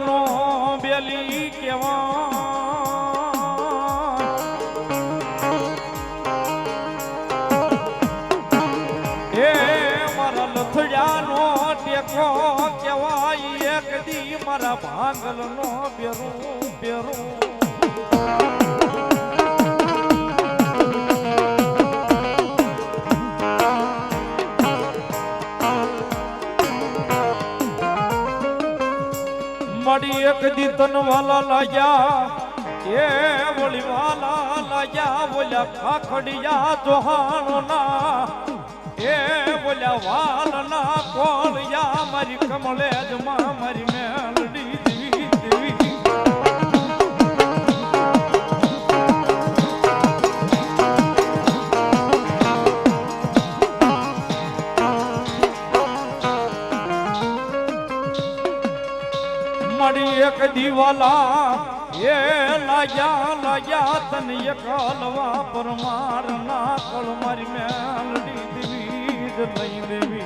નો બેલી કેવા? એ મારા લથડિયાનો ટેકો કેવાય એક દી મારા ભાંગલનો બેરું બેરું. તન વાલા લાગ્યા એ વળી વાલા લાગ્યા બોલ્યા ખાખડિયા જોહાણો ના એ બોલ્યા વાલ ના કોળિયા, મારી કમળે જમા મારી મેલડી દીવાલા એ લાગ્યા લાગ્યા તને એક હલવા પરમાર ના કળ મારી મેલડી દેવી જ લઈ દેવી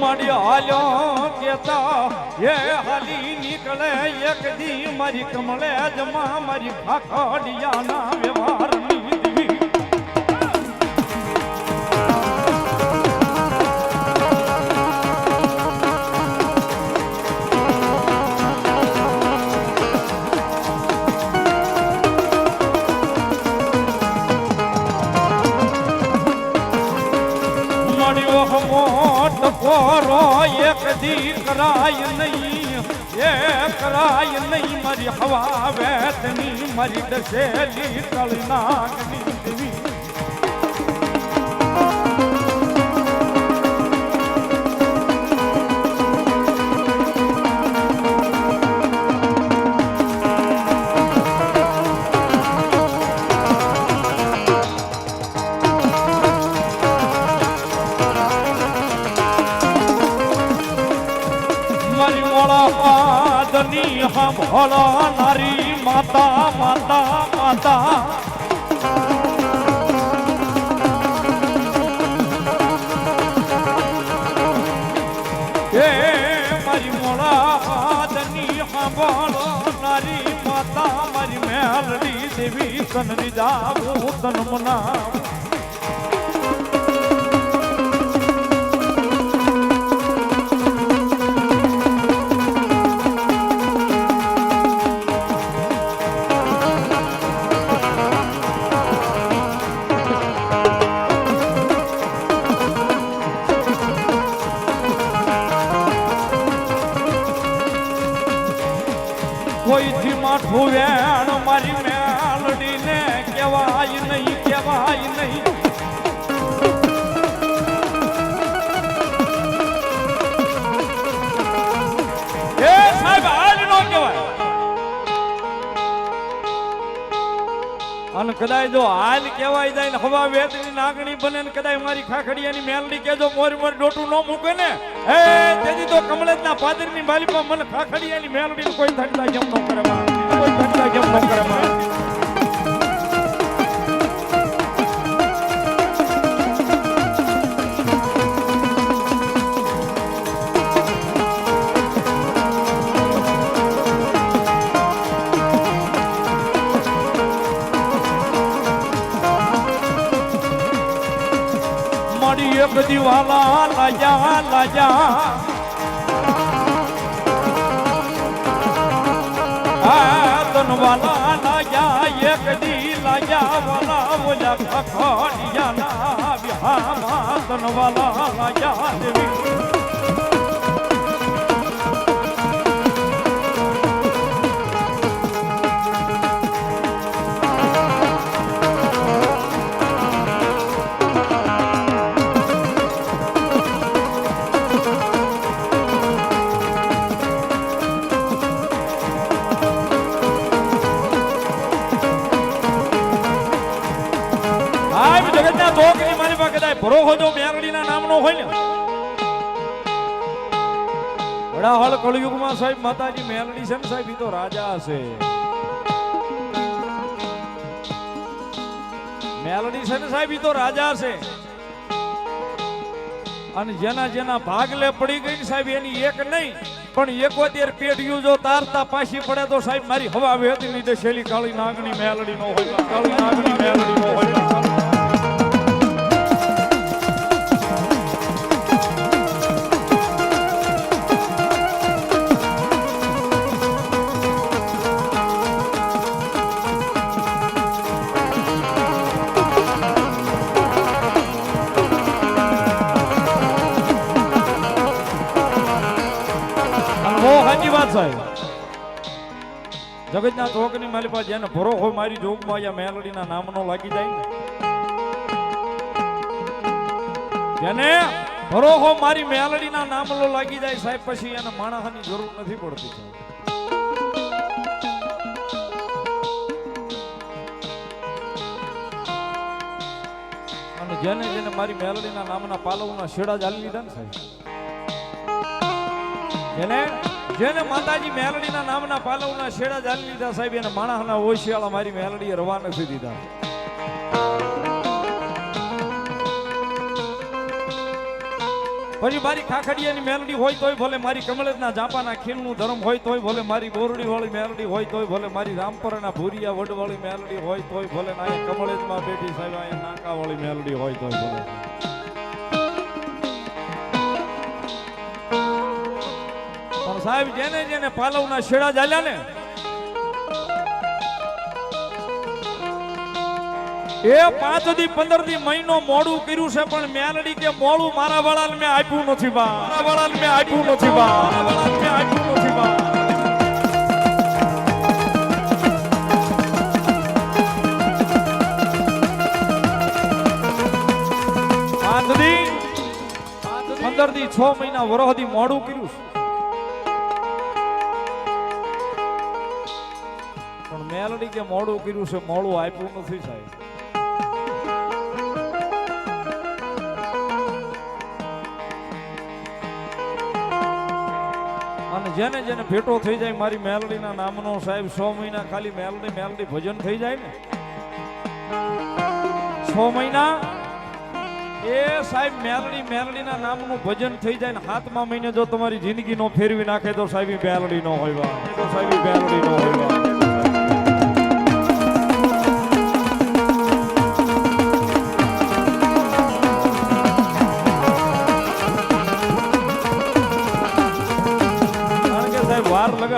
મળી હાલ્યો કેતા એ હાલી નીકળે એક દી મારી કમળે જમા મારી ખાખડિયાના વ્યવહાર પોરો એક દી કરાય નહીં એ કરાય નહીં મારી હવા વેતની મારી દસેલી કળી નાગની દેવી મારી મોળા પાદની સાંભળો નારી માતા માતા માતા. એ મારી મોળા પાદની સાંભળો નારી માતા, મારી મેલડી દેવી સનરી જાવું તન મના અને કદાચ જો હાલ કહેવાય જાય ને હવા વેતની નાગણી બને ને કદાચ મારી ખાખડિયાની મેલડી કેજો મોરી મોરી ડોટું ન મૂકે ને, હે, તેથી તો કમલેશના પાદરની બાલીમાં મને ખાખડિયાની મેલડી કોઈ ધંધા કેમ ન કરે કોઈ ધંધા કેમ ન કરે માં મળી એક દિવાલા લાજા લાજા આ તનવાલા લાજા એક દી લાજા વાલા બોલા ખખડિયા ના વિહામાં તનવાલા લાજા દેવી. પાસે તો મેરડીના નામનો હોય ને. વડાહળ કળયુગમાં સાહેબ માતાજી મેલડી છે ને સાહેબ એ તો રાજા છે. મેલડી છે ને સાહેબ એ તો રાજા છે. અને જેના જેના ભાગલે પડી ગઈ સાહેબ, એની એક નહીં, પણ એકોતેર પેઢીયું જો તારતા પાછી પડે તો સાહેબ, મારી હવા વેતી લીધે શેલી કાળી નાગની મેલડી નો હોય, કાળી નાગની મેલડી નો હોય. જગતના ચોકની મારી પાસે જેને ભરો હોય મારી જોગમાં અહીંયા મેલડીના નામનો લાગી જાય જેને ભરો હો મારી મેલડીના નામનો લાગી જાય સાહેબ, પછી એને માણસની જરૂર નથી પડતી અને જેને જેને મારી મેલડીના નામના પાલવના શેડા ચાલી લીધા ને સાહેબ. જેને જેને માતાજી મેલડીના નામના પાલવના શેડા જાળી લીધા સાહેબ, એને માણસના ઓશિયાળા મારી મેલડીએ રવા નથી દીધા. પછી મારી ખાખડિયાની મેલડી હોય તોય ભલે મારી કમળેજના જાપાના ખીણનું ધર્મ હોય તોય ભલે મારી બોરડી વાળી મેલડી હોય તોય ભલે મારી રામપરના ભૂરિયા વડવાળી મેલડી હોય તોય ભલે ના અહીંયા કમલેજમાં બેઠી સાહેબ અહીંયા નાકા મેલડી હોય તોય ભલે. સાહેબ, જેને જેને પાલવના શેડા ચાલ્યા ને, એ પાંચથી પંદરથી મહિનો મોડું કર્યું છે, પણ મેલડી કે મોડું મારા વાળા મેં આપ્યું નથી, બા. મારા વાળા મેં આપ્યું નથી, બા. મારા વાળાને મેં આપ્યું નથી, બા. પંદરથી છ મહિના વરહદી મોડું કર્યું છે. મેલડી કે મોડું કર્યું છે, મોડું આપ્યું નથી સાહેબ. અને જેને જેને ભેટો થઈ જાય, મારી મેલડીના નામનો સાહેબ છ મહિના ખાલી મેલડી મેલડી ભજન થઈ જાય ને. છ મહિના? એ સાહેબ, મેલડી, મેલડીના નામનું ભજન થઈ જાય ને સાતમા મહિને જો તમારી જિંદગી નો ફેરવી નાખે તો સાહેબ મેલડી નો હોય તો સાહેબ મેલડી નો હોય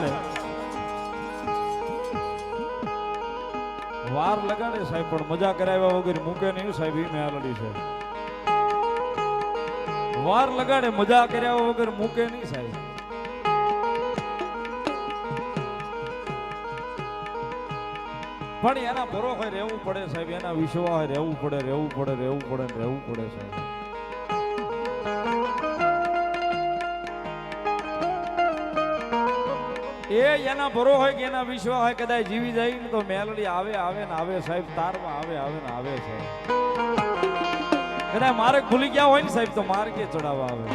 લગાડે. વાર લગાડે સાહેબ, પણ મજા કરાવ્યા વગર મૂકે નહીં સાહેબ એ મેલડી છે. વાર લગાડે, મજા કર્યા વગર મૂકે નહીં સાહેબ. પણ એના ભરોસે રહેવું પડે સાહેબ, એના વિશ્વાસ રહેવું પડે રહેવું પડે રહેવું પડે રહેવું પડે સાહેબ. એ એના ભરો હોય કે એના વિશ્વા હોય, કદાચ જીવી જાય ને તો મેલડી આવે આવે ને આવે સાહેબ, તારમાં આવે આવે ને આવે છે. કદાચ મારે ભૂલી ગયા હોય ને સાહેબ, તો માર્ગે ચડાવવા આવે.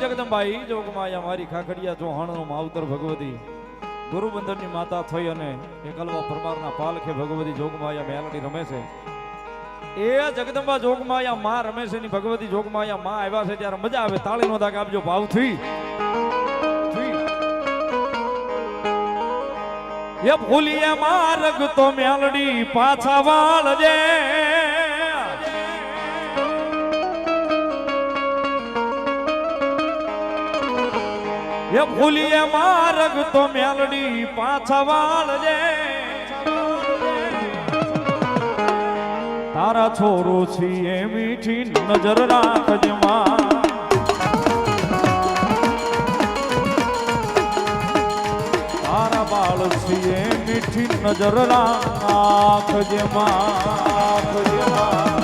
જગદંબાઈ અહીંયા મારી ખાખડિયા ચોહાણનો માવતર ભગવતી. ગુરુબંધનની માતા થઈ અને એકલવા પરમારના પાલખે ભગવતી જોગમાં અહીંયા મેલડી રમે છે. એ જગદંબા જોગમાયા માં રમેશની ભગવતી જોગમાયા માં આવ્યા છે ત્યારે મજા આવે. તાળીનો દાગ આપજો ભાવથી. એ ભૂલીએ માર્ગ તો મેલડી પાછા વાળજે. એ ભૂલીએ માર્ગ તો મેલડી પાછા વાળજે. તારા છોરો છીએ મીઠી નજર રાખજે માં. તારા બાળ છીએ મીઠી નજર રાખજે માં રાખજે માં.